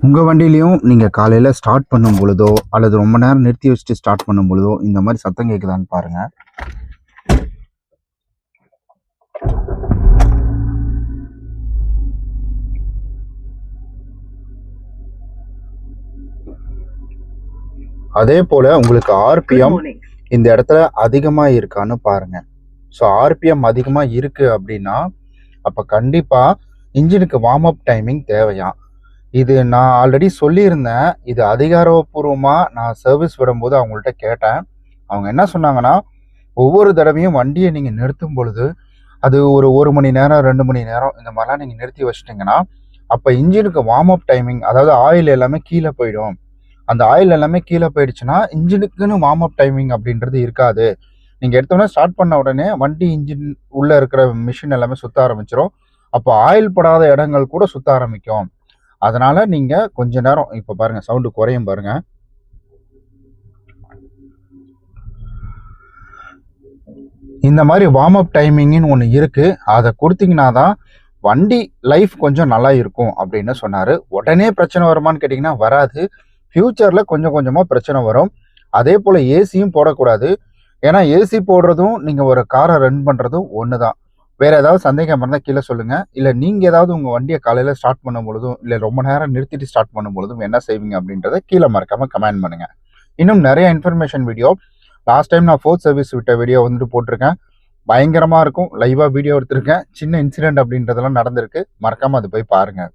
உங்கள் வண்டியிலையும் நீங்கள் காலையில் ஸ்டார்ட் பண்ணும் பொழுதோ அல்லது ரொம்ப நேரம் நிறுத்தி வச்சுட்டு ஸ்டார்ட் பண்ணும் பொழுதோ இந்த மாதிரி சத்தம் கேட்குதான்னு பாருங்கள் அதே போல் உங்களுக்கு ஆர்பிஎம். இந்த இடத்துல அதிகமாக இருக்கான்னு பாருங்க. ஸோ ஆர்பிஎம் அதிகமாக இருக்கு அப்படின்னா அப்போ கண்டிப்பாக இன்ஜினுக்கு வார்ம் அப் டைமிங் தேவையா இது நான் ஆல்ரெடி சொல்லியிருந்தேன். இது அதிகாரப்பூர்வமாக நான் சர்வீஸ் விடும்போது அவங்கள்ட்ட கேட்டேன். அவங்க என்ன சொன்னாங்கன்னா ஒவ்வொரு தடவையும் வண்டியை நீங்கள் நிறுத்தும் பொழுது அது ஒரு ஒரு மணி நேரம் ரெண்டு மணி நேரம் இந்த மாதிரிலாம் நீங்கள் நிறுத்தி வச்சிட்டிங்கன்னா அப்போ இன்ஜினுக்கு வார்ம் அப் டைமிங் அதாவது ஆயில் எல்லாமே கீழே போயிடும். அந்த ஆயில் எல்லாமே கீழே போயிடுச்சுன்னா இன்ஜினுக்குன்னு வார்ம் அப் டைமிங் அப்படின்றது இருக்காது. நீங்கள் எடுத்தோடனே ஸ்டார்ட் பண்ண உடனே வண்டி இன்ஜின் உள்ளே இருக்கிற மிஷின் எல்லாமே சுத்த ஆரம்பிச்சிடும் அப்போ ஆயில் படாத இடங்கள் கூட சுத்த ஆரம்பிக்கும். அதனால நீங்கள் கொஞ்ச நேரம் இப்போ பாருங்க சவுண்டு குறையும் பாருங்க. இந்த மாதிரி வார்ம் அப் டைமிங்னு ஒன்று இருக்கு. அதை கொடுத்தீங்கன்னா தான் வண்டி லைஃப் கொஞ்சம் நல்லா இருக்கும் அப்படின்னு சொன்னார். உடனே பிரச்சனை வருமான்னு கேட்டிங்கன்னா வராது. ஃப்யூச்சரில் கொஞ்சம் கொஞ்சமாக பிரச்சனை வரும். அதே போல் ஏசியும் போடக்கூடாது. ஏன்னா ஏசி போடுறதும் நீங்கள் ஒரு காரை ரன் பண்ணுறதும் ஒன்று தான் வேறு ஏதாவது சந்தேகம் இருந்தால் கீழே சொல்லுங்கள் இல்லை நீங்கள் ஏதாவது உங்கள் வண்டியை காலையில் ஸ்டார்ட் பண்ணும் பொழுதும் இல்லை ரொம்ப நேரம் நிறுத்திட்டு ஸ்டார்ட் பண்ணும் பொழுதும் என்ன செய்வீங்க அப்படின்றத கீழே மறக்காமல் கமெண்ட் பண்ணுங்கள் இன்னும் நிறைய இன்ஃபர்மேஷன் வீடியோ லாஸ்ட் டைம் நான் ஃபோர்த் சர்வீஸ் விட்ட வீடியோ வந்துட்டு போட்டிருக்கேன். பயங்கரமாக இருக்கும். லைவாக வீடியோ எடுத்திருக்கேன். சின்ன இன்சிடென்ட் அப்படின்றதெல்லாம் நடந்திருக்கு. மறக்காமல் அது போய் பாருங்கள்